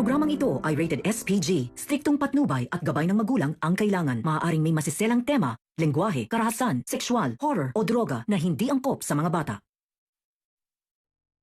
programang ito ay rated SPG. Striktong patnubay at gabay ng magulang ang kailangan. Maaaring may masiselang tema, lengguwahe, karahasan, sexual, horror o droga na hindi angkop sa mga bata.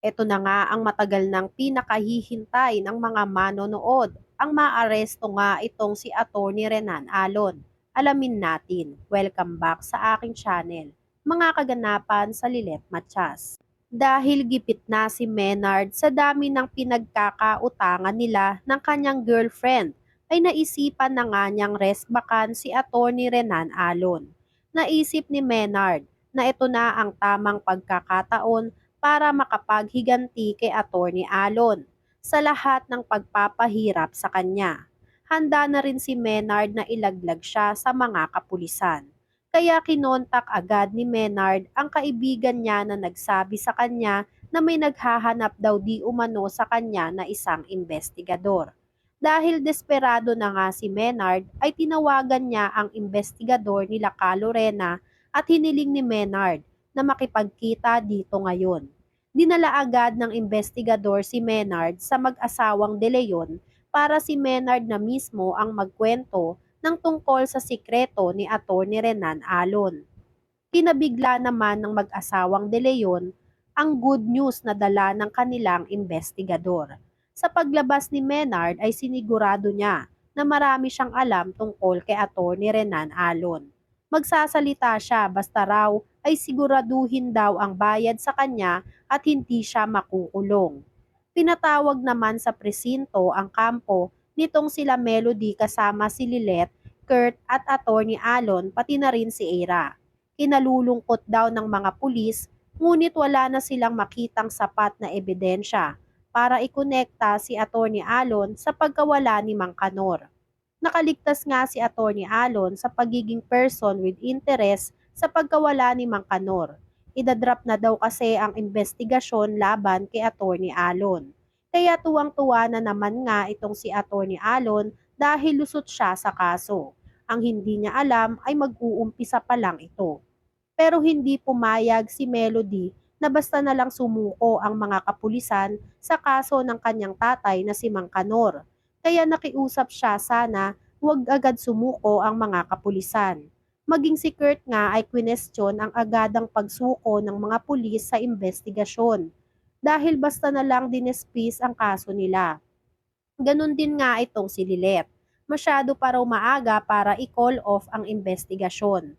Ito na nga ang matagal ng pinakahihintay ng mga manonood. Ang maaresto nga itong si Attorney Renan Alon. Alamin natin. Welcome back sa aking channel. Mga kaganapan sa Lilet Machas. Dahil gipit na si Menard sa dami ng pinagkakautangan nila ng kanyang girlfriend, ay naisipan na nga niyang resbakan si Attorney Renan Alon. Naisip ni Menard na ito na ang tamang pagkakataon para makapaghiganti kay Attorney Alon sa lahat ng pagpapahirap sa kanya. Handa na rin si Menard na ilaglag siya sa mga kapulisan. Kaya kinontak agad ni Menard ang kaibigan niya na nagsabi sa kanya na may naghahanap daw di umano sa kanya na isang investigador. Dahil desperado na nga si Menard ay tinawagan niya ang investigador nila Calorena at hiniling ni Menard na makipagkita dito ngayon dinala agad ng investigador si Menard sa mag-asawang De Leon para si Menard na mismo ang magkwento ng tungkol sa sikreto ni Attorney Renan Alon. Kinabigla naman ng mag-asawang De Leon ang good news na dala ng kanilang investigador. Sa paglabas ni Menard ay sinigurado niya na marami siyang alam tungkol kay Attorney Renan Alon. Magsasalita siya basta raw ay siguraduhin daw ang bayad sa kanya at hindi siya makukulong. Pinatawag naman sa presinto ang kampo nitong sila Melody kasama si Lilet, Kurt at Attorney Alon pati na rin si Era. Kinalulungkot daw ng mga pulis ngunit wala na silang makitang sapat na ebidensya para ikonekta si Attorney Alon sa pagkawala ni Mang Kanor. Nakaligtas nga si Attorney Alon sa pagiging person with interest sa pagkawala ni Mang Kanor. Idadrop na daw kasi ang investigasyon laban kay Attorney Alon. Kaya tuwang-tuwa na naman nga itong si Attorney Alon dahil lusot siya sa kaso. Ang hindi niya alam ay mag-uumpisa pa lang ito. Pero hindi pumayag si Melody na basta na lang sumuko ang mga kapulisan sa kaso ng kanyang tatay na si Mang Kanor. Kaya nakiusap siya sana huwag agad sumuko ang mga kapulisan. Maging si Kurt nga ay kwinestyon ang agadang pagsuko ng mga pulis sa investigasyon dahil basta na lang dinespis ang kaso nila. Ganon din nga itong si Lilet. Masyado pa raw maaga para i-call off ang investigasyon.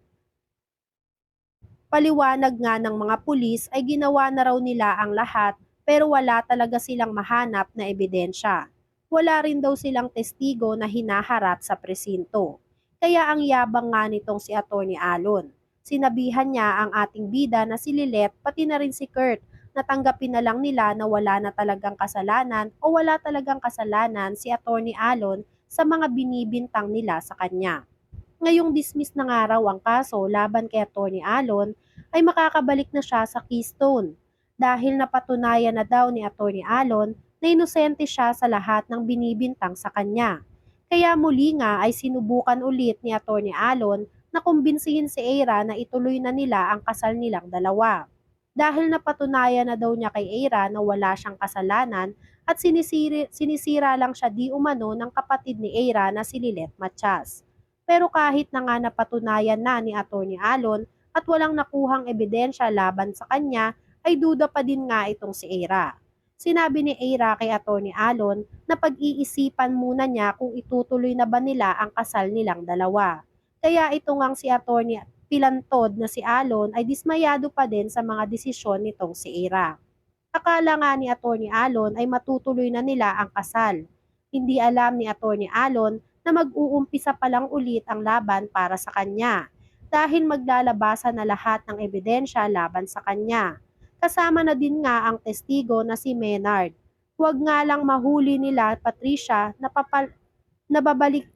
Paliwanag nga ng mga pulis ay ginawa na raw nila ang lahat pero wala talaga silang mahanap na ebidensya. Wala rin daw silang testigo na hinaharap sa presinto. Kaya ang yabang nga nitong si Attorney Alon. Sinabihan niya ang ating bida na si Lilet pati na rin si Kurt na tanggapin na lang nila na wala na talagang kasalanan o wala talagang kasalanan si Attorney Alon sa mga binibintang nila sa kanya. Ngayong dismiss na nga raw ang kaso laban kay Attorney Alon ay makakabalik na siya sa Keystone dahil napatunayan na daw ni Attorney Alon na inosente siya sa lahat ng binibintang sa kanya. Kaya muli nga ay sinubukan ulit ni Attorney Alon na kumbinsihin si Eira na ituloy na nila ang kasal nilang dalawa. Dahil napatunayan na daw niya kay Eira na wala siyang kasalanan at sinisiri, sinisira lang siya di umano ng kapatid ni Eira na si Lilet Machas. Pero kahit na nga napatunayan na ni Attorney Alon at walang nakuhang ebidensya laban sa kanya, ay duda pa din nga itong si Eira. Sinabi ni Eira kay Attorney Alon na pag-iisipan muna niya kung itutuloy na ba nila ang kasal nilang dalawa. Kaya ito ngang si Attorney Pilantod na si Alon ay dismayado pa din sa mga desisyon nitong si Eira. Akala nga ni Attorney Alon ay matutuloy na nila ang kasal. Hindi alam ni Attorney Alon na mag-uumpisa pa lang ulit ang laban para sa kanya dahil maglalabasan na lahat ng ebidensya laban sa kanya. Kasama na din nga ang testigo na si Menard. Huwag nga lang mahuli nila Patricia na papal nababalik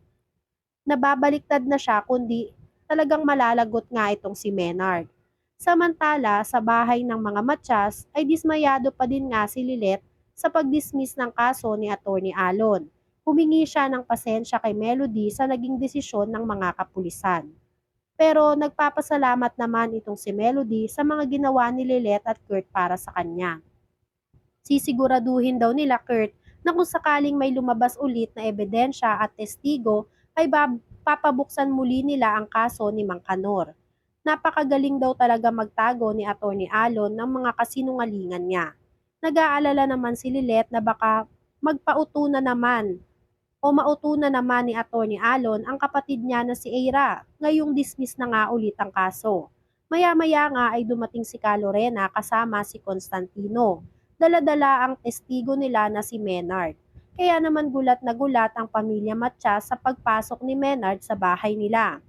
nababaliktad na siya kundi talagang malalagot nga itong si Menard. Samantala, sa bahay ng mga matyas ay dismayado pa din nga si Lilet sa pagdismiss ng kaso ni Attorney Alon. Humingi siya ng pasensya kay Melody sa naging desisyon ng mga kapulisan. Pero nagpapasalamat naman itong si Melody sa mga ginawa ni Lilet at Kurt para sa kanya. Sisiguraduhin daw nila Kurt na kung sakaling may lumabas ulit na ebidensya at testigo ay bab- papabuksan muli nila ang kaso ni Mang Kanor. Napakagaling daw talaga magtago ni Attorney Alon ng mga kasinungalingan niya. Nag-aalala naman si Lilet na baka magpauto na naman o mauto na naman ni Attorney Alon ang kapatid niya na si Eira, ngayong dismiss na nga ulit ang kaso. Maya-maya nga ay dumating si Calorena kasama si Constantino. Dala-dala ang testigo nila na si Menard. Kaya naman gulat na gulat ang pamilya Matcha sa pagpasok ni Menard sa bahay nila.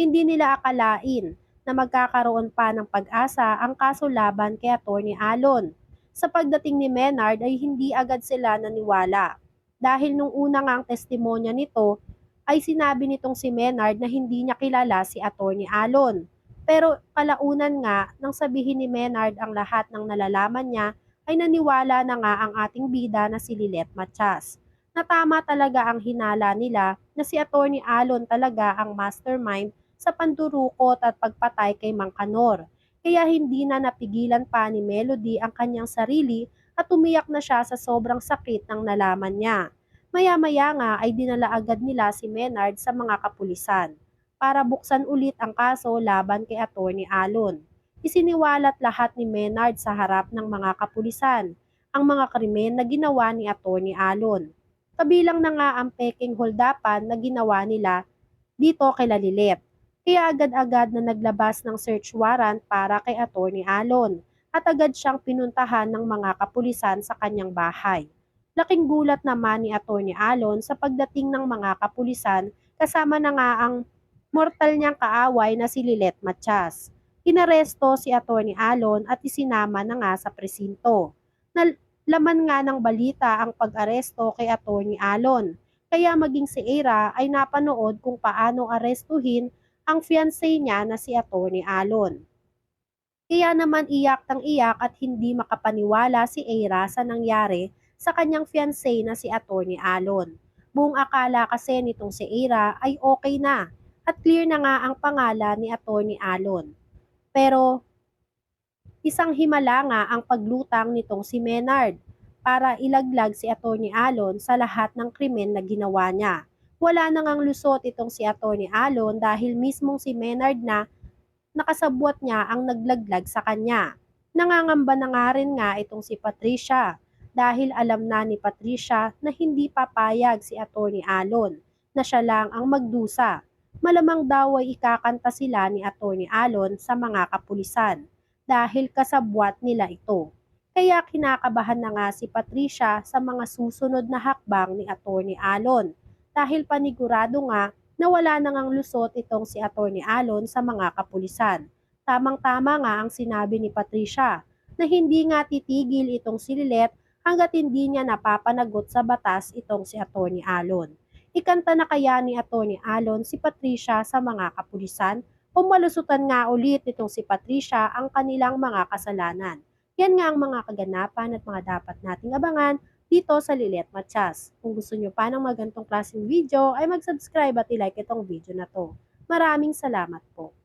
Hindi nila akalain na magkakaroon pa ng pag-asa ang kaso laban kay Attorney Alon. Sa pagdating ni Menard ay hindi agad sila naniwala. Dahil nung una nga ang testimonya nito ay sinabi nitong si Menard na hindi niya kilala si Attorney Alon. Pero kalaunan nga nang sabihin ni Menard ang lahat ng nalalaman niya ay naniwala na nga ang ating bida na si Lilet Matias. Na tama talaga ang hinala nila na si Attorney Alon talaga ang mastermind sa pandurukot at pagpatay kay Mang Kanor. Kaya hindi na napigilan pa ni Melody ang kanyang sarili at umiyak na siya sa sobrang sakit ng nalaman niya. Maya-maya nga ay dinala agad nila si Menard sa mga kapulisan para buksan ulit ang kaso laban kay Attorney Alon. Isiniwalat lahat ni Menard sa harap ng mga kapulisan ang mga krimen na ginawa ni Attorney Alon. Kabilang na nga ang peking holdapan na ginawa nila dito kay Lalilet. Kaya agad-agad na naglabas ng search warrant para kay Attorney Alon at agad siyang pinuntahan ng mga kapulisan sa kanyang bahay. Laking gulat naman ni Attorney Alon sa pagdating ng mga kapulisan kasama na nga ang mortal niyang kaaway na si Lilet Matias. Inaresto si Attorney Alon at isinama na nga sa presinto. Nal- laman nga ng balita ang pag-aresto kay Attorney Alon. Kaya maging si Era ay napanood kung paano arestuhin ang fiancé niya na si Attorney Alon. Kaya naman iyak ng iyak at hindi makapaniwala si Era sa nangyari sa kanyang fiancé na si Attorney Alon. Buong akala kasi nitong si Era ay okay na at clear na nga ang pangalan ni Attorney Alon. Pero isang himala nga ang paglutang nitong si Menard para ilaglag si Attorney Alon sa lahat ng krimen na ginawa niya. Wala na ngang lusot itong si Attorney Alon dahil mismong si Menard na nakasabwat niya ang naglaglag sa kanya. Nangangamba na nga rin nga itong si Patricia dahil alam na ni Patricia na hindi papayag si Attorney Alon na siya lang ang magdusa. Malamang daw ay ikakanta sila ni Attorney Alon sa mga kapulisan dahil kasabwat nila ito. Kaya kinakabahan na nga si Patricia sa mga susunod na hakbang ni Attorney Alon dahil panigurado nga na wala na ngang lusot itong si Attorney Alon sa mga kapulisan. Tamang-tama nga ang sinabi ni Patricia na hindi nga titigil itong si Lilet hanggat hindi niya napapanagot sa batas itong si Attorney Alon. Ikanta na kaya ni Attorney Alon si Patricia sa mga kapulisan o malusutan nga ulit itong si Patricia ang kanilang mga kasalanan. Yan nga ang mga kaganapan at mga dapat nating abangan dito sa Lilet Matias. Kung gusto nyo pa ng magantong klaseng video ay mag-subscribe at i-like itong video na to. Maraming salamat po.